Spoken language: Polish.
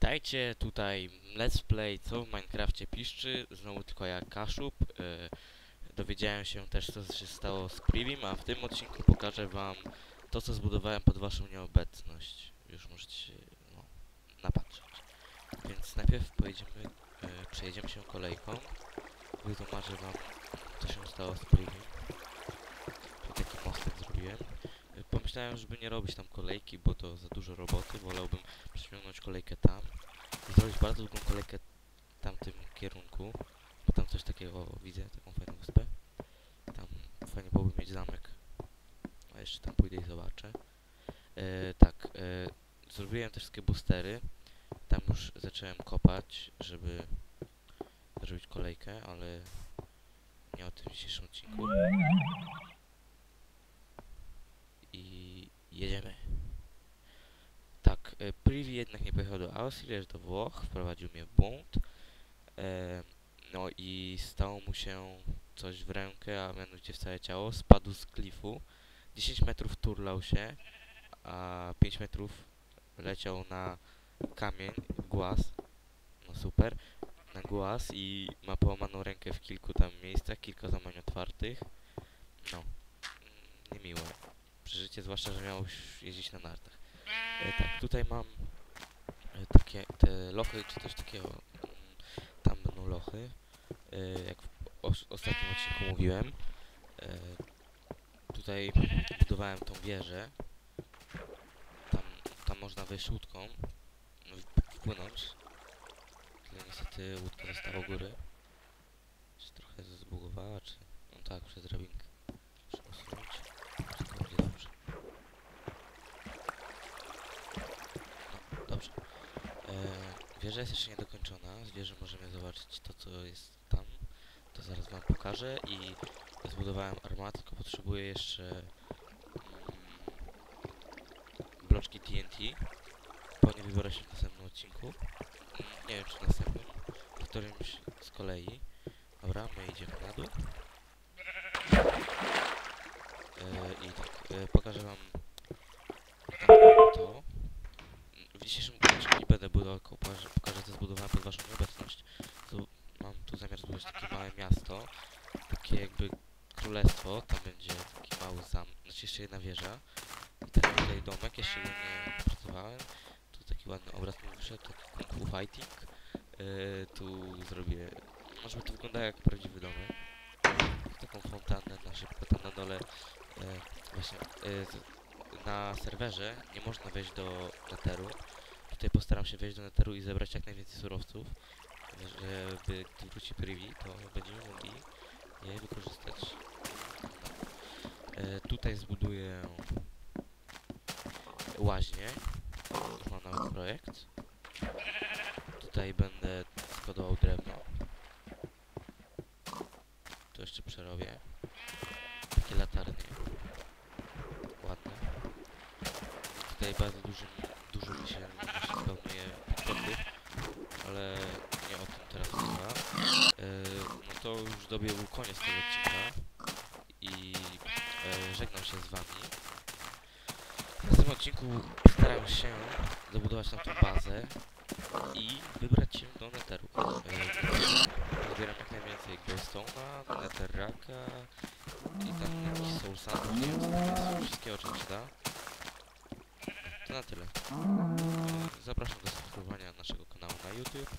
Witajcie, tutaj Let's Play co w Minecrafcie piszczy, znowu tylko ja Kaszub. E, dowiedziałem się też co się stało z Privim, a w tym odcinku pokażę wam to co zbudowałem pod waszą nieobecność. Już możecie no, napatrzeć. Więc najpierw pojedziemy, e, przejedziemy się kolejką. Wytłumaczę wam co się stało z Privim. Tu taki mostek zrobiłem. Pomyślałem, żeby nie robić tam kolejki, bo to za dużo roboty. Wolałbym przeciągnąć kolejkę tam i zrobić bardzo długą kolejkę w tamtym kierunku, bo tam coś takiego widzę, taką fajną wyspę. Tam fajnie byłoby mieć zamek, a jeszcze tam pójdę i zobaczę. E, tak, e, zrobiłem te wszystkie boostery, tam już zacząłem kopać, żeby zrobić kolejkę, ale nie o tym dzisiejszym odcinku. I jedziemy. Privi jednak nie pojechał do Austrii, lecz do Włoch, wprowadził mnie w błąd. E, no i stało mu się coś w rękę, a mianowicie w całe ciało. Spadł z klifu, 10 metrów turlał się, a 5 metrów leciał na kamień, głaz. No super, na głaz i ma połamaną rękę w kilku tam miejscach, kilka zamań otwartych. No, niemiłe przeżycie, zwłaszcza, że miał już jeździć na nartach. E, tak, tutaj mam e, takie te lochy, czy coś takiego. mm, Tam będą lochy. E, jak w os ostatnim odcinku mówiłem. Tutaj budowałem tą wieżę. Tam, tam można wejść łódką. no, w- Wpłynąć. Tyle niestety łódka została u góry. Się trochę zbugowała, czy... No tak, przez drabinkę. Wieża jest jeszcze niedokończona. Z wieży możemy zobaczyć to, co jest tam. To zaraz wam pokażę. I zbudowałem armatę, tylko potrzebuję jeszcze mm, bloczki TNT. Po nie wybiorę się w następnym odcinku. Mm, Nie wiem, czy w następnym. W którymś z kolei. Dobra, my idziemy na dół. E, I tak, e, pokażę wam to. Tylko pokażę, co zbudowałem pod waszą nieobecność. Tu mam tu zamiar zbudować takie małe miasto, takie jakby królestwo, tam będzie taki mały zam, znaczy jeszcze jedna wieża i taki tutaj domek, jeszcze go nie pracowałem. Tu taki ładny obraz mi wyszedł, taki kung fu fighting. E, tu zrobię, może by to wyglądało jak prawdziwy domek. Taką fontannę na szybko tam na dole e, właśnie z, na serwerze nie można wejść do neteru. Tutaj postaram się wejść do neteru i zebrać jak najwięcej surowców, żeby gdy wróci Privi, to będziemy mogli je wykorzystać. E, tutaj zbuduję łaźnię. Już mam nawet projekt. Tutaj będę składował drewno. To jeszcze przerobię. Takie latarnie. Ładne. Tutaj bardzo dużo, dużo mi się ale nie o tym teraz mowa. E, no to już dobiegł koniec tego odcinka i e, żegnam się z wami. W następnym odcinku staram się zabudować tam tą bazę i wybrać się do Netheru. E, zbieram jak najwięcej Glowstone'a, Netherracka i tam jakiś Soul Sandów, wszystkiego czego się da. Tyle. E, Zapraszam do subskrybowania naszego kanału na YouTube